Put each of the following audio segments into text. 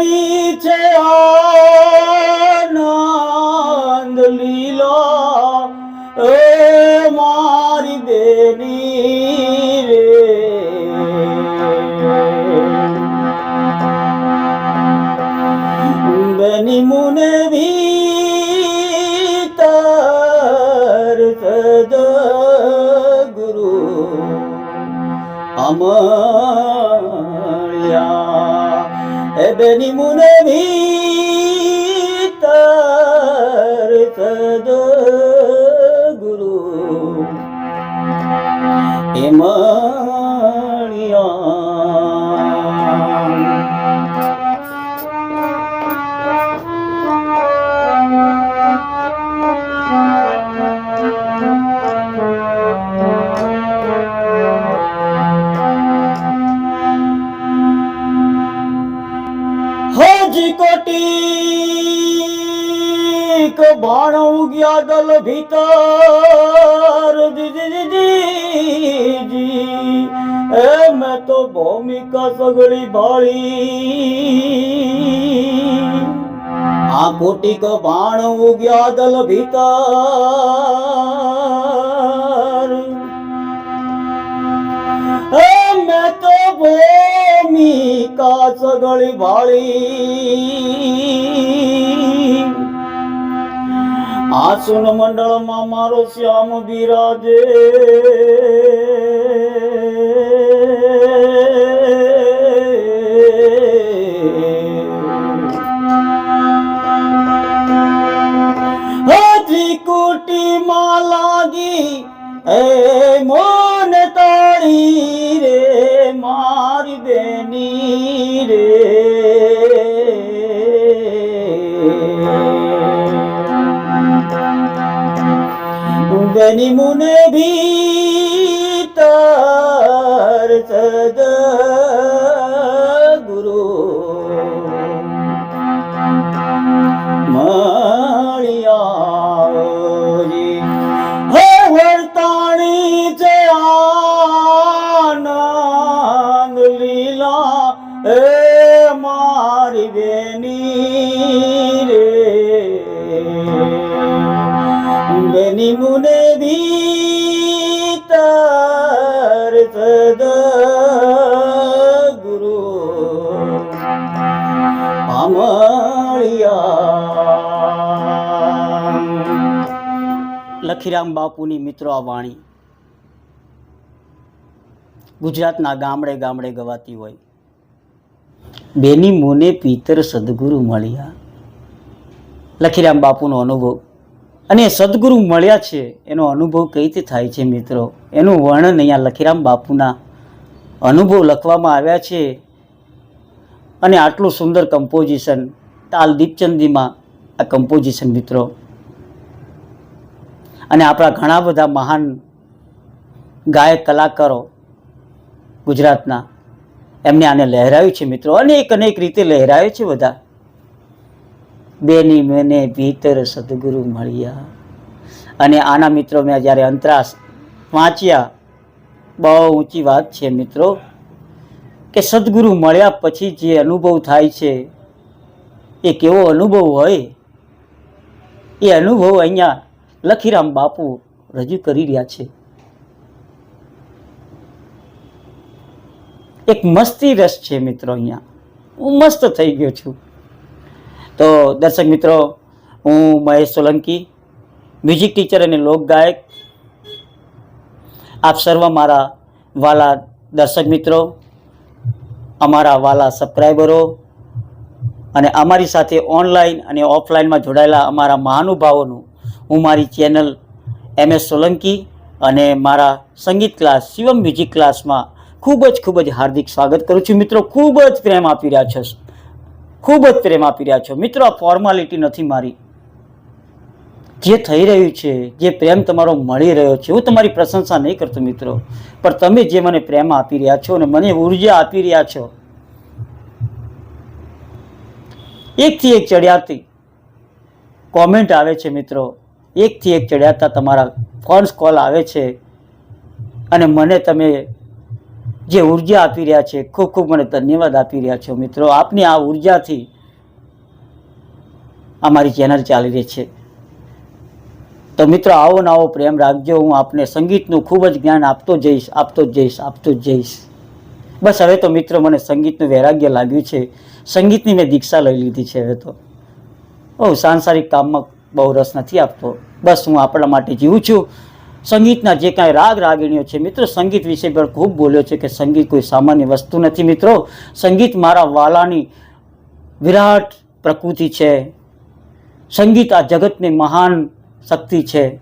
તારી છે આનંદ લીલા એ મારી બેની રે બેની મુને ભીતર સદ એ બેની ભૂમિકા સગડી ભાળી. આ કોટી કો બાણું ગયા દલ ભીતર. એ મેં તો ભૂમિકા સગળી ભાળી. આસુન મંડળમાં મારો શ્યામ બિરાજે. કુટીમાં લાગી એ મોન તાળી રે મારી બેની રે બેની મુને ભીતર સદ લખીરામ બાપુની મિત્રો આ વાણી ગુજરાતના ગામડે ગામડે ગવાતી હોય. બેની મોને પિતર સદગુરુ મળ્યા. લખીરામ બાપુનો અનુભવ. અને સદગુરુ મળ્યા છે એનો અનુભવ કઈ રીતે થાય છે મિત્રો? એનું વર્ણન અહીંયા લખીરામ બાપુના અનુભવ લખવામાં આવ્યા છે. અને આટલું સુંદર કમ્પોઝિશન તાલ દીપચંદીમાં આ કમ્પોઝિશન મિત્રો અને આપણા ઘણા બધા મહાન ગાયક, કલાકારો ગુજરાતના એમને આને લહેરાવ્યું છે મિત્રો. અનેક અનેક રીતે લહેરાવે છે બધા. બેની મેને ભીતર સદગુરુ મળ્યા. અને આના મિત્રો મેં જ્યારે અંતરાસ વાંચ્યા, બહુ ઊંચી વાત છે મિત્રો, કે સદગુરુ મળ્યા પછી જે અનુભવ થાય છે, એ કેવો અનુભવ હોય? એ અનુભવ અહીંયા લખીરામ બાપુ રજૂ કરી રહ્યા છે. એક મસ્તી રસ છે મિત્રો અહીંયા. હું મસ્ત થઈ ગયો છું. તો દર્શક મિત્રો, હું મહેશ સોલંકી મ્યુઝિક ટીચર અને લોક ગાયક. આપ સર્વ મારા વાલા દર્શક મિત્રો, અમારા વાલા સબસ્ક્રાઈબરો અને અમારી સાથે ઓનલાઈન અને ઓફલાઈનમાં જોડાયેલા અમારા મહાનુભાવોનું હું મારી ચેનલ એમ એસ સોલંકી અને મારા સંગીત ક્લાસ, શિવમ મ્યુઝિક ક્લાસમાં ખૂબ જ ખૂબ જ હાર્દિક સ્વાગત કરું છું. મિત્રો, ખૂબ જ પ્રેમ આપી રહ્યા છો. ખૂબ જ પ્રેમ આપી રહ્યા છો. મિત્રો, આ ફોર્માલિટી નથી મારી. જે થઈ રહ્યું છે, જે પ્રેમ તમારો મળી રહ્યો છે, હું તમારી પ્રશંસા નહીં કરતો મિત્રો. પણ તમે જે મને પ્રેમ આપી રહ્યા છો અને મને ઊર્જા આપી રહ્યા છો, એકથી એક ચડિયાતી કોમેન્ટ આવે છે મિત્રો. એકથી એક ચડ્યાતા તમારા ફોન્સ કોલ આવે છે. અને મને તમે જે ઊર્જા આપી રહ્યા છે, ખૂબ ખૂબ મને ધન્યવાદ આપી રહ્યા છો મિત્રો. આપની આ ઉર્જાથી અમારી ચેનલ ચાલી રહી છે. તો મિત્રો, આવો ને આવો પ્રેમ રાખજો. હું આપને સંગીતનું ખૂબ જ જ્ઞાન આપતો જઈશ, આપતો જ જઈશ, આપતો જ જઈશ. બસ હવે તો મિત્રો, મને સંગીતનું વૈરાગ્ય લાગ્યું છે. સંગીતની મેં દીક્ષા લઈ લીધી છે હવે તો. ઓ સાંસારિક કામમાં બહુ રસ નથી આપતો. બસ હું આપણા માટે જીવું છું. સંગીતના જે કાંઈ રાગ રાગીણીઓ છે, મિત્રો, સંગીત વિશે પણ ખૂબ બોલ્યો છે કે સંગીત કોઈ સામાન્ય વસ્તુ નથી, મિત્રો. સંગીત મારા વાલાની વિરાટ પ્રકૃતિ છે. સંગીત આ જગતની મહાન શક્તિ છે.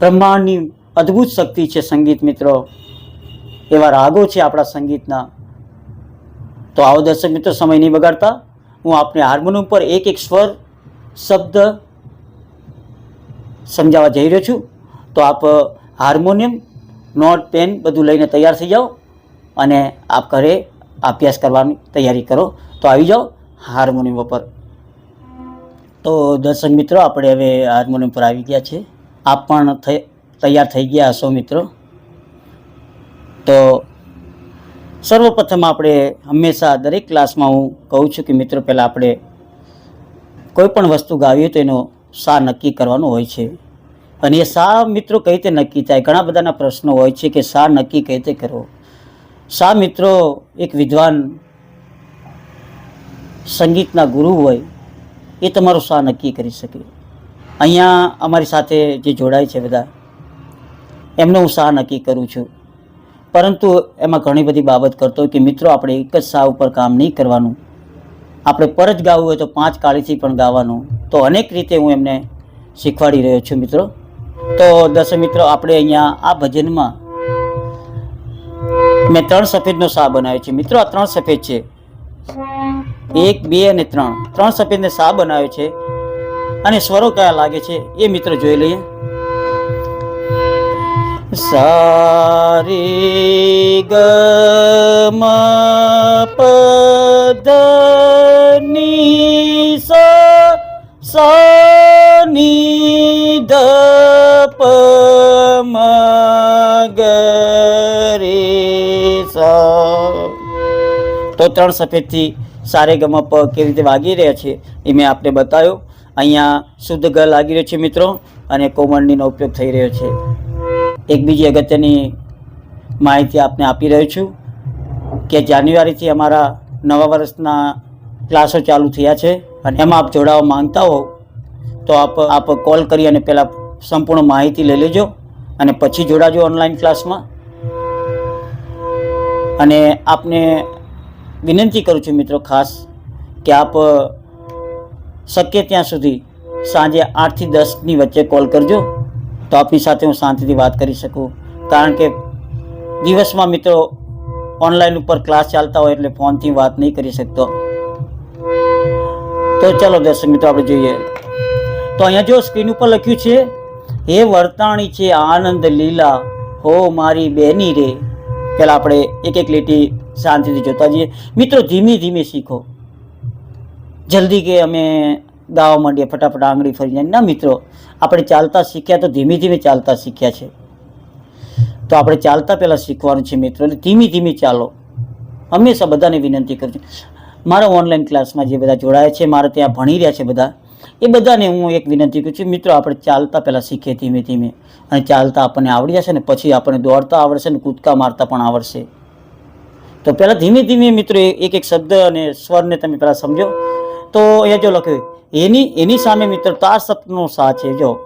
બ્રહ્માંડની અદ્ભુત શક્તિ છે સંગીત, મિત્રો. એવા રાગો છે આપણા સંગીતના. તો આવો દર્શક મિત્રો, સમય નહીં બગાડતા. હું આપને હાર્મોનિયમ પર એક એક સ્વર, શબ્દ સમજાવવા જઈ રહ્યો છું. તો આપ હાર્મોનિયમ, નોટ, પેન બધું લઈને તૈયાર થઈ જાઓ અને આપ ઘરે અભ્યાસ કરવાની તૈયારી કરો. તો આવી જાઓ હાર્મોનિયમ ઉપર. તો દર્શક મિત્રો, આપણે હવે હાર્મોનિયમ પર આવી ગયા છે. આપ પણ તૈયાર થઈ ગયા હશો મિત્રો. તો સર્વપ્રથમ આપણે હંમેશા દરેક ક્લાસમાં હું કહું છું કે મિત્રો, પહેલાં આપણે કોઈ પણ વસ્તુ ગાવીએ તો એનો સા નક્કી કરવાનું હોય છે. અને એ સા મિત્રો કઈ રીતે નક્કી થાય? ઘણા બધાના પ્રશ્નો હોય છે કે સા નક્કી કઈ રીતે કરવો? સા મિત્રો એક વિદ્વાન સંગીતના ગુરુ હોય, એ તમારો સા નક્કી કરી શકે. અહીંયા અમારી સાથે જે જોડાય છે બધા, એમનો હું સા નક્કી કરું છું. પરંતુ એમાં ઘણી બધી બાબત કરતો કે મિત્રો, આપણે એક જ સા ઉપર કામ નહીં કરવાનું. આપણે પર જ ગાવું હોય તો પાંચ કાળીથી પણ ગાવાનું. તો અનેક રીતે હું એમને શીખવાડી રહ્યો છું મિત્રો. તો દર્શક મિત્રો, આપણે અહીંયા આ ભજનમાં મેં ત્રણ સફેદનો સા બનાવ્યો છે. મિત્રો, આ ત્રણ સફેદ છે. એક, બે અને ત્રણ. ત્રણ સફેદને સા બનાવ્યો છે. અને સ્વરો કયા લાગે છે એ મિત્રો જોઈ લઈએ. સારી ગ સા ની ધ પ મ ગ રે સા. તો ત્રણ સફેદથી સારે ગમ પ કેવી રીતે વાગી રહ્યા છે એ મેં આપને બતાવ્યો. અહીંયા શુદ્ધ ગ લાગી રહ્યો છે મિત્રો અને કોમળનીનો ઉપયોગ થઈ રહ્યો છે. એક બીજી અગત્યની માહિતી આપને આપી રહ્યો છું કે જાન્યુઆરીથી અમારા નવા વર્ષના ક્લાસો ચાલુ થયા છે. અને એમાં આપ જોડાવા માંગતા હો, તો આપ આપ કોલ કરી અને પહેલાં સંપૂર્ણ માહિતી લઈ લેજો અને પછી જોડાજો ઓનલાઈન ક્લાસમાં. અને આપને વિનંતી કરું છું મિત્રો ખાસ કે આપ શક્ય ત્યાં સુધી સાંજે આઠથી દસની વચ્ચે કોલ કરજો, તો આપની સાથે હું શાંતિથી વાત કરી શકું. કારણ કે દિવસમાં મિત્રો ઓનલાઈન ઉપર ક્લાસ ચાલતા હોય એટલે ફોનથી વાત નહીં કરી શકતો. તો ચાલો દર્શક મિત્રો, આપણે જોઈએ. તો અહીંયા જો સ્ક્રીન ઉપર લખ્યું છે, હે વર્તાણી છે, આનંદ લીલા, હો મારી બેની રે. પહેલાં આપણે એક એક લીટી શાંતિથી જોતા જઈએ. મિત્રો, ધીમે ધીમે શીખો. જલ્દી કે અમે ગાવા માંડીએ, ફટાફટ આંગળી ફરી જાય. ના મિત્રો, આપણે ચાલતા શીખ્યા તો ધીમે ધીમે ચાલતા શીખ્યા છે. તો આપણે ચાલતા પહેલાં શીખવાનું છે મિત્રો એટલે ધીમે ધીમે ચાલો. હંમેશા બધાને વિનંતી કરું મારા ઓનલાઈન ક્લાસમાં જે બધા જોડાયા છે, મારા ત્યાં ભણી રહ્યા છે બધા, એ બધાને હું એક વિનંતી કરું છું, મિત્રો, આપણે ચાલતા પહેલાં શીખીએ ધીમે ધીમે. અને ચાલતા આપણને આવડી જશે ને, પછી આપણને દોડતા આવડશે ને, કૂદકા મારતા પણ આવડશે. તો પહેલાં ધીમે ધીમે, મિત્રો એક એક શબ્દ અને સ્વરને તમે પહેલાં સમજો. તો અહીંયા જો લખ્યું એની એની સામે મિત્રો તાર સપનો સા છે. જો,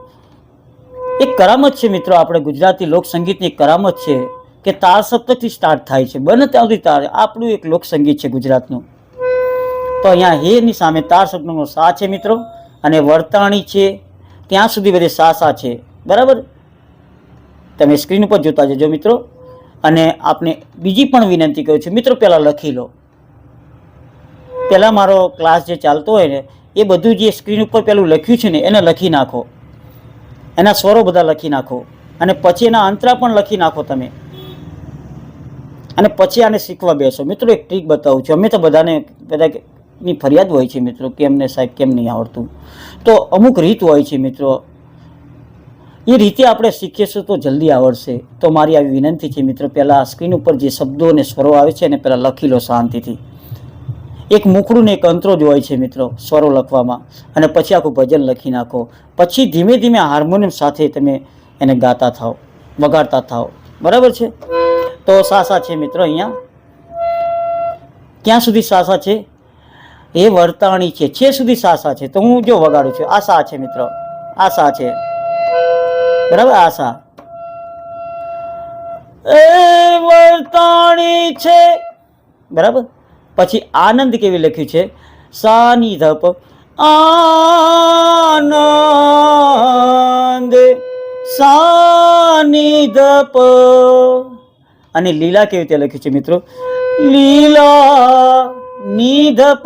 એક કરામત છે, મિત્રો, આપણે ગુજરાતી લોકસંગીતની એક કરામત છે કે તાર સપ્તથી સ્ટાર્ટ થાય છે. બને ત્યાં સુધી તાર, આપણું એક લોકસંગીત છે ગુજરાતનું. તો અહીંયા હેની સામે તાર સપનો સા છે મિત્રો. અને વર્તાણી છે. ત્યાં સુધી બધે સા સા છે. બરાબર? તમે સ્ક્રીન ઉપર જોતા જજો મિત્રો. અને આપને બીજી પણ વિનંતી કરું છું. મિત્રો, પહેલાં લખી લો. પહેલાં મારો ક્લાસ જે ચાલતો હોય ને, એ બધું જે સ્ક્રીન ઉપર પેલું લખ્યું છે ને, એને લખી નાખો. એના સ્વરો બધા લખી નાખો. અને પછી એના અંતરા પણ લખી નાખો તમે. અને પછી આને શીખવા બેસો. મિત્રો, એક ટ્રીક બતાવું છું. અમે તો બધાને બધાની ફરિયાદ હોય છે મિત્રો, કે અમને સાહેબ કેમ નહીં આવડતું? તો અમુક રીત હોય છે મિત્રો. એ રીતે આપણે શીખીશું તો જલ્દી આવડશે. તો મારી આવી વિનંતી છે મિત્રો, પહેલાં સ્ક્રીન ઉપર જે શબ્દો અને સ્વરો આવે છે એને પહેલાં લખી લો શાંતિથી. એક મૂકડું ને એક અંતરો જ હોય છે મિત્રો, સ્વરો લખવામાં. અને પછી આખું ભજન લખી નાખો. પછી ધીમે ધીમે હાર્મોનિયમ સાથે તમે એને ગાતા થાઓ, વગાડતા થાઓ. બરાબર છે? તો સાસા છે મિત્રો અહીંયા. ક્યાં સુધી સાસા છે? એ વર્તાણી છે. છે સુધી સાસા છે. તો હું જો વગાડું છું. આ સા છે મિત્રો. આ સા છે. બરાબર? આ સા એ વર્તાણી છે. બરાબર? પછી આનંદ કેવી લખ્યું છે? સાની ધપ આનંદ. સાની ધપ. અને લીલા કેવી રીતે લખ્યું છે મિત્રો? લીલા નિધપ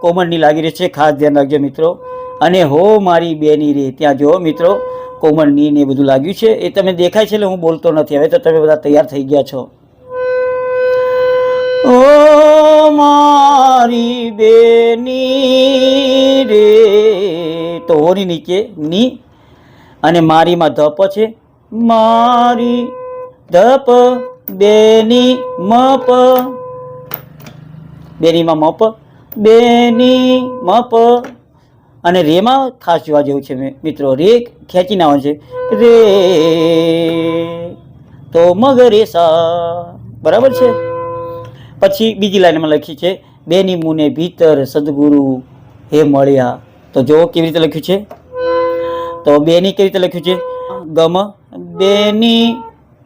કોમળની લાગી રહી છે, ખાસ ધ્યાન રાખજો મિત્રો. અને હો મારી બેની રે, ત્યાં જો મિત્રો કોમળની ને બધું લાગ્યું છે, એ તમે દેખાય છે એટલે હું બોલતો નથી. હવે તો તમે બધા તૈયાર થઈ ગયા છો. ઓ મારી બેની રે, તો હોની નીચે ની અને મારીમાં ધપ છે. મારી ધપ બેની મપ. બેનીમાં મપ. બેની મપ. અને રેમાં ખાસ જોવા જેવું છે મિત્રો, રે ખેંચી નાવાનું છે. રે તો મગ રે સા બરાબર છે? પછી બીજી લાઈનમાં લખી છે, બેની મુને ભીતર સદગુરુ હે મળ્યા. તો જો કેવી રીતે લખ્યું છે. તો બેની કેવી રીતે લખ્યું છે? ગમ. બેની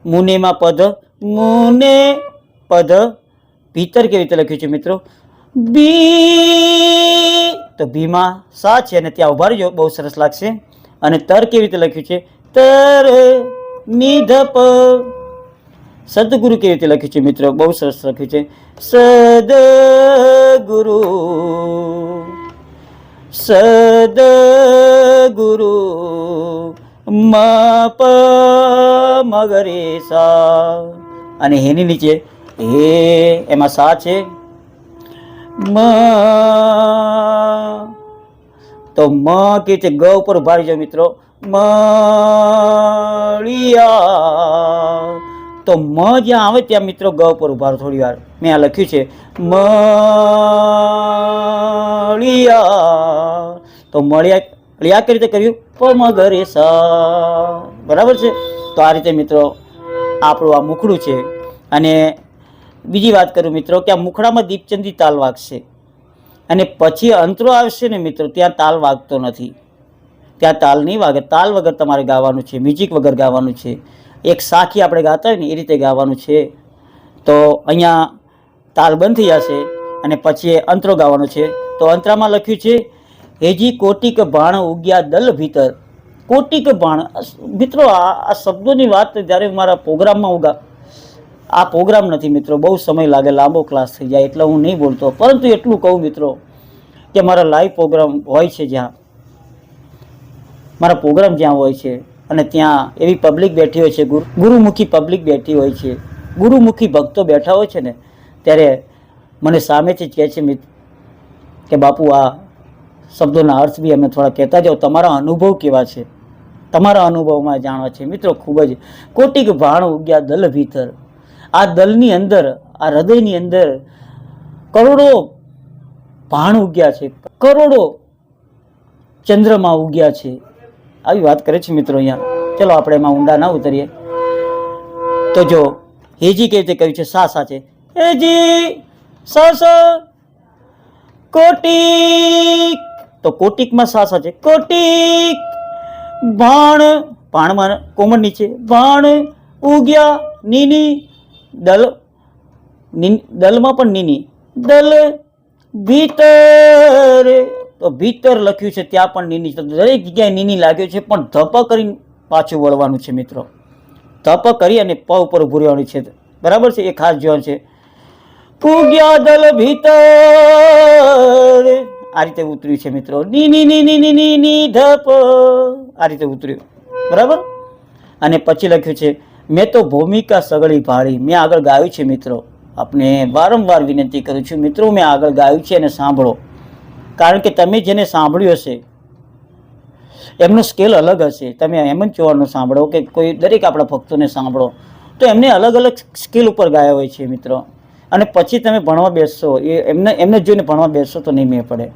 મુનેમાં પદ, મુને પદ. ભીતર કેવી રીતે લખ્યું છે મિત્રો? બી. તો ભીમાં સા છે અને ત્યાં ઊભા રહેજો, બહુ સરસ લાગશે. અને તર કેવી રીતે લખ્યું છે? તર નિધપ. સદગુરુ કેવી રીતે લખ્યું છે મિત્રો? બહુ સરસ લખ્યું છે. સદગુરુ. સદગુરુ. મપ મગરે સા. અને એની નીચે હે એમાં સા છે? મ. તો મ કે છે, ગ ઉપર ઉભારી જાય મિત્રો. મળિયા. તો મ જ્યાં આવે ત્યાં મિત્રો ગ ઉપર ઉભાર થોડી વાર. મેં આ લખ્યું છે. મળિયા. તો મળ્યા લિયા કઈ રીતે કર્યું? પમગરે સા. બરાબર છે? તો આ રીતે મિત્રો આપણું આ મુખડું છે. અને બીજી વાત કરું મિત્રો કે આ મુખડામાં દીપચંદી તાલ વાગશે. અને પછી અંતરો આવશે ને મિત્રો, ત્યાં તાલ વાગતો નથી. ત્યાં તાલ નહીં વાગે. તાલ વગર તમારે ગાવાનું છે મ્યુઝિક વગર ગાવાનું છે. એક સાખી આપણે ગાતા હોય ને, એ રીતે ગાવાનું છે. તો અહીંયા તાલ બંધ થઈ જશે અને પછી અંતરો ગાવાનો છે. તો અંતરામાં લખ્યું છે, હેજી કોટિક ભાણ ઉગ્યા દલ ભીતર. કોટિક ભાણ મિત્રો આ આ શબ્દોની વાત જ્યારે મારા પ્રોગ્રામમાં ઉગા આ પ્રોગ્રામ નથી મિત્રો, બહુ સમય લાગે, લાંબો ક્લાસ થઈ જાય એટલે હું નહીં બોલતો. પરંતુ એટલું કહું મિત્રો કે મારા લાઈવ પ્રોગ્રામ હોય છે જ્યાં, મારા પ્રોગ્રામ જ્યાં હોય છે અને ત્યાં એવી પબ્લિક બેઠી હોય છે, ગુરુ, ગુરુમુખી પબ્લિક બેઠી હોય છે. ગુરુમુખી ભક્તો બેઠા હોય છે ને, ત્યારે મને સામેથી જ કહે છે મિત્ર કે બાપુ આ શબ્દોના અર્થ બી અમે થોડા કહેતા જાઓ, તમારા અનુભવ કેવા છે? તમારા અનુભવમાં જાણવા છે. મિત્રો ખૂબ જ કોટિક ભાણ ઉગ્યા દલ ભીતર આ દલની અંદર, આ હૃદયની અંદર કરોડો ભાણ ઉગ્યા છે. કરોડો ચંદ્રમાં ઉગ્યા છે. આવી વાત કરે છે મિત્રો અહીંયા. ચલો આપણે એમાં ઊંડા ના ઉતરીએ. તો જો, હેજી કેવી રીતે કહ્યું છે? સા સા છે. હેજી સા, કોટિક. તો કોટિકમાં સા સા છે. કોટિક. ભાણ, ભાણમાં કોમળ નીચે. ભાણ ઉગ્યા, નીની દલ દલમાં પણ નીની. દલ ભીતર. તો ભીતર લખ્યું છે, ત્યાં પણ નીની દરેક જગ્યાએ નીની લાગ્યું છે, પણ ધપ કરીને પાછું વળવાનું છે, મિત્રો. ધપ કરી અને પ ઉપર ઊભું રહેવાનું છે. બરાબર છે? એ ખાસ જોવાનું છે. પૂગ્યા દલ ભીતર. આ રીતે ઉતર્યું છે, મિત્રો. ની ની ની ની ની ની ની ધપ. આ રીતે ઉતર્યું. બરાબર? અને પછી લખ્યું છે મેં તો ભૂમિકા સગળી ભાળી. મેં આગળ ગાયું છે મિત્રો. આપને વારંવાર વિનંતી કરું છું, મિત્રો, મેં આગળ ગાયું છે અને સાંભળો. કારણ કે તમે જેને સાંભળ્યું હશે, એમનો સ્કેલ અલગ હશે. તમે હેમંત ચૌહાણનો સાંભળો કે કોઈ દરેક આપણા ભક્તોને સાંભળો. તો એમને અલગ અલગ સ્કેલ ઉપર ગાયા હોય છે મિત્રો. અને પછી તમે ભણવા બેસશો. એ એમને એમને જોઈને ભણવા બેસશો તો નહીં મેં પડે.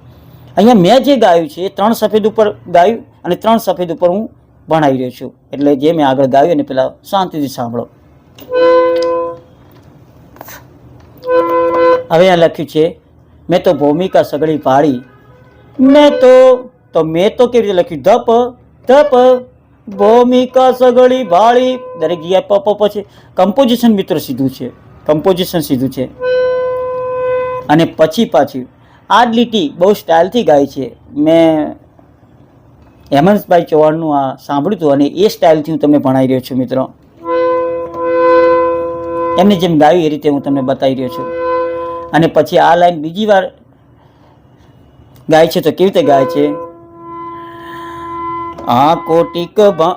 અહીંયા મેં જે ગાયું છે, એ ત્રણ સફેદ ઉપર ગાયું અને ત્રણ સફેદ ઉપર હું ભણાવી રહ્યો છું. એટલે જે મેં આગળ ગાયું એને પહેલાં શાંતિથી સાંભળો. હવે આ લખ્યું છે, મેં તો ભૂમિકા સગડી પાડી. મેં તો તો મેં તો કેવી રીતે લખ્યું? ધપ ધપ, ભૂમિકા સગળી ભાળી દરેક જગ્યાએ પ પછી કમ્પોઝિશન મિત્ર સીધું છે. કમ્પોઝિશન સીધું છે. અને પછી પાછું આ લીટી બહુ સ્ટાઇલથી ગાય છે. મેં હેમંતભાઈ ચૌહાણનું આ સાંભળ્યું હતું અને એ સ્ટાઇલથી હું તમને ભણાવી રહ્યો છું, મિત્રો. એમને જેમ ગાયું એ રીતે હું તમને બતાવી રહ્યો છું. અને પછી આ લાઈન બીજી વાર ગાય છે તો કેવી રીતે ગાય છે? આ કોટિક ભા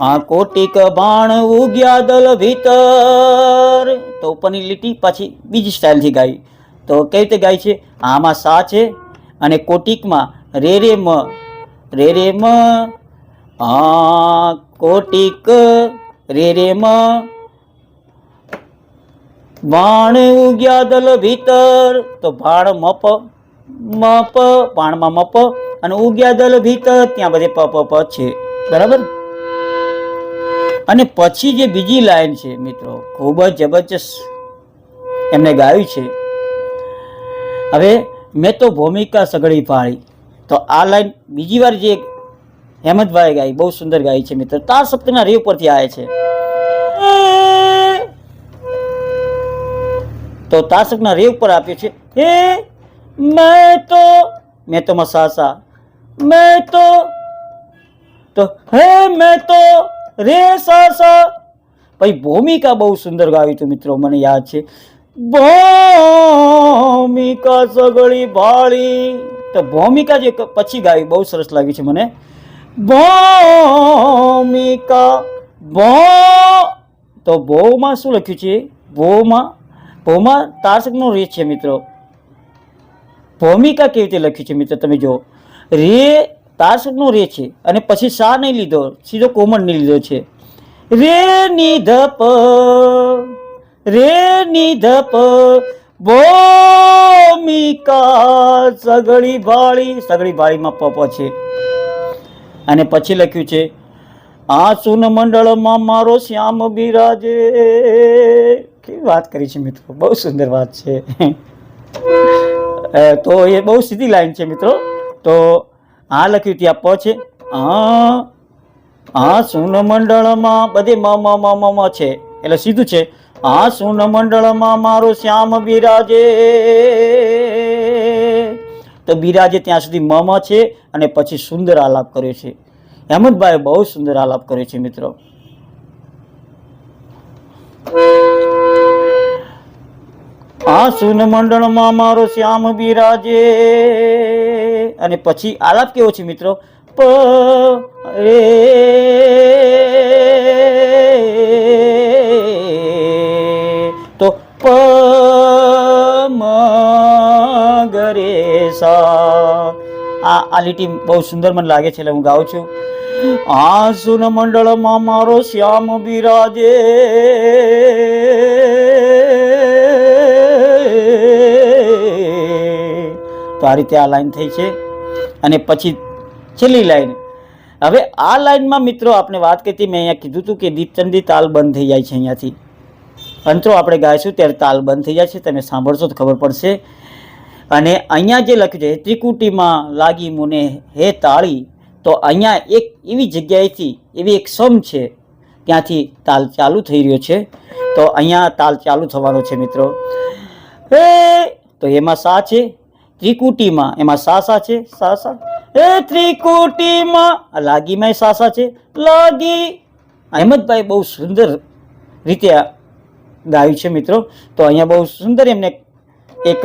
આ કોટિક બાણ ઉગ્યા દલ ભીતર. તો ઉપરની લીટી પાછી બીજી સ્ટાઇલથી ગાઈ તો કેવી રીતે ગાય છે? આમાં સા છે અને કોટિકમાં રે રે મ રે રે મ આ કોટિક રે રે મ બાણ ઉગ્યા દલ ભીતર, તો ભાણ મપ મપ પાણમાં મપ, અને ઉગ્યા દલ ભીતર, ત્યાં બધે પ પ છે. બરાબર? અને પછી જે બીજી લાઈન છે, મિત્રો, ખૂબ જ જબરજસ્ત એમને ગાયું છે. હવે મેં તો ભૂમિકા સગડી પાડી તો આ લાઈન બીજી વાર જે હેમંતભાઈ ગાય, બહુ સુંદર ગાય છે મિત્રો, તાર સપ્તના રે ઉપરથી આવે છે. તો તાસકના રે ઉપર આપ્યો છે. હે, મેં તો મેં તો મસાસા મેં તો તો હે, મેં તો રે સાસા. પછી ભૂમિકા બહુ સુંદર ગાવી હતું મિત્રો, મને યાદ છે. ભૂમિકા સગળી ભાળી. તો ભૌમિકા જે પછી ગાવી બહુ સરસ લાગી છે મને. ભૌમિકા, ભો, તો ભોમાં શું લખ્યું છે? ભોમાં ભોમાં તારસકનો રે છે મિત્રો. ભૌમિકા કેવી રીતે લખ્યું છે મિત્રો તમે જો રે તારસકનો રે છે અને પછી સા નહીં લીધો, સીધો કોમન નહીં લીધો છે. રે ની ધપ, રે ની ધપ ભૂમિકા સગળી ભાળી સગળી ભાળીમાં પપ છે. અને પછી લખ્યું છે આ સુન મંડળમાં મારો શ્યામ બિરાજે. કેવી વાત કરી છે મિત્રો, બહુ સુંદર વાત છે. તો એ બહુ સીધી લાઈન છે મિત્રો. તો આ લખ્યું ત્યાં પ છે, આ આ સુન મંડળમાં બધે મ મ મ છે. એટલે સીધું છે આ સુન મંડળમાં મારો શ્યામ બિરાજે. તો બિરાજે ત્યાં સુધી મ મ છે અને પછી સુંદર આલાપ કર્યો છે. હેમંતભાઈ બહુ સુંદર આલાપ કર્યો છે મિત્રો. આ સુન મંડળમાં મારો શ્યામ બિરાજે. અને પછી આલાપ કેવો છે મિત્રો? પ, રે સા. આ આ લીટી બહુ સુંદર મને લાગે છે એટલે હું ગાઉં છું. આ સુન મંડળમાં મારો શ્યામ બિરાજે. તો આ રીતે આ લાઈન થઈ છે. અને પછી છેલ્લી લાઈન. હવે આ લાઈનમાં મિત્રો આપણે વાત કરી હતી, મેં અહીંયા કીધું હતું કે દીપચંદી તાલ બંધ થઈ જાય છે અહીંયાથી. અંતરો આપણે ગાઈશું ત્યારે તાલ બંધ થઈ જાય છે, તમે સાંભળશો તો ખબર પડશે. અને અહીંયા જે લખ્યું છે, ત્રિકુટીમાં લાગી મુને હે તાળી, તો અહીંયા એક એવી જગ્યાએથી એવી એક સમ છે, ત્યાંથી તાલ ચાલુ થઈ રહ્યો છે. તો અહીંયા તાલ ચાલુ થવાનો છે મિત્રો. હે, તો એમાં સા છે? ત્રિકુટીમાં એમાં સા સા છે? સા સા. એ ત્રિકુટીમાં. લાગીમાં સા સા છે? લાગી. અહેમદભાઈ બહુ સુંદર રીતે ગાયું છે મિત્રો. તો અહીંયા બહુ સુંદર એમને એક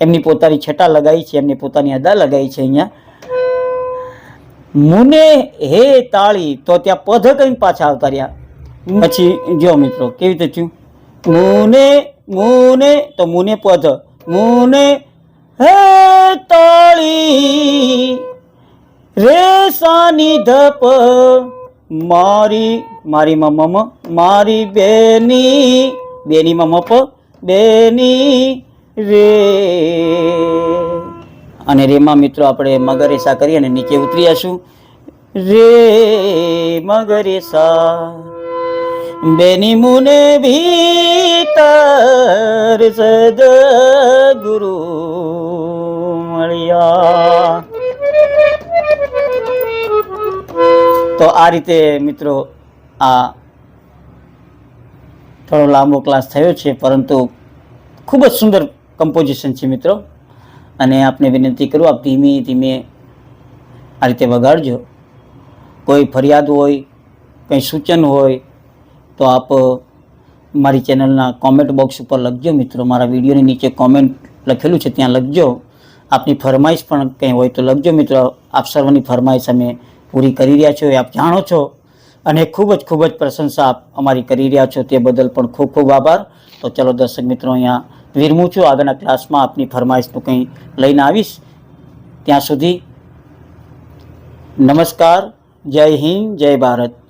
એમની પોતાની છટા લગાવી છે, એમની પોતાની અદા લગાવી છે અહીંયા. મુને હે તાળી, તો ત્યાં પધ કઈ પાછા આવતા રહ્યા. પછી જો મિત્રો, કેવી રીતે થયું? મુને મુને, તો મુને પધ. મુને હે તાળી રે ધપ મારી મારી મમ, મારી બેની બેની મમ પ બેની રે. અને રેમાં મિત્રો આપણે મગરેસા કરી અને નીચે ઉતરી આશું રે મગરેસા, બેની મુને ભીતર સદગુરુ મળ્યા. તો આ રીતે મિત્રો આ થોડો લાંબો ક્લાસ થયો છે, પરંતુ ખૂબ જ સુંદર કમ્પોઝિશન છે મિત્રો. અને આપને વિનંતી કરું, આપ ધીમે ધીમે આ રીતે વગાડજો. કોઈ ફરિયાદ હોય, કંઈ સૂચન હોય, તો આપ મારી ચેનલના કોમેન્ટ બોક્સ ઉપર લખજો મિત્રો. મારા વિડીયોની નીચે કોમેન્ટ લખેલું છે, ત્યાં લખજો. આપની ફરમાઈશ પણ કંઈ હોય તો લખજો મિત્રો. આપ સર્વની ફરમાઈશ અમે પૂરી કરી રહ્યા છો એ આપ જાણો છો. અને ખૂબ જ ખૂબ જ પ્રશંસા આપ અમારી કરી રહ્યા છો. તે બદલ પણ ખૂબ ખૂબ આભાર. તો ચલો દર્શક મિત્રો, અહીંયા વિરમું છું. આગળના ક્લાસમાં આપની ફરમાઈશનું કંઈ લઈને આવીશ. ત્યાં સુધી નમસ્કાર. જય હિન્દ, જય ભારત.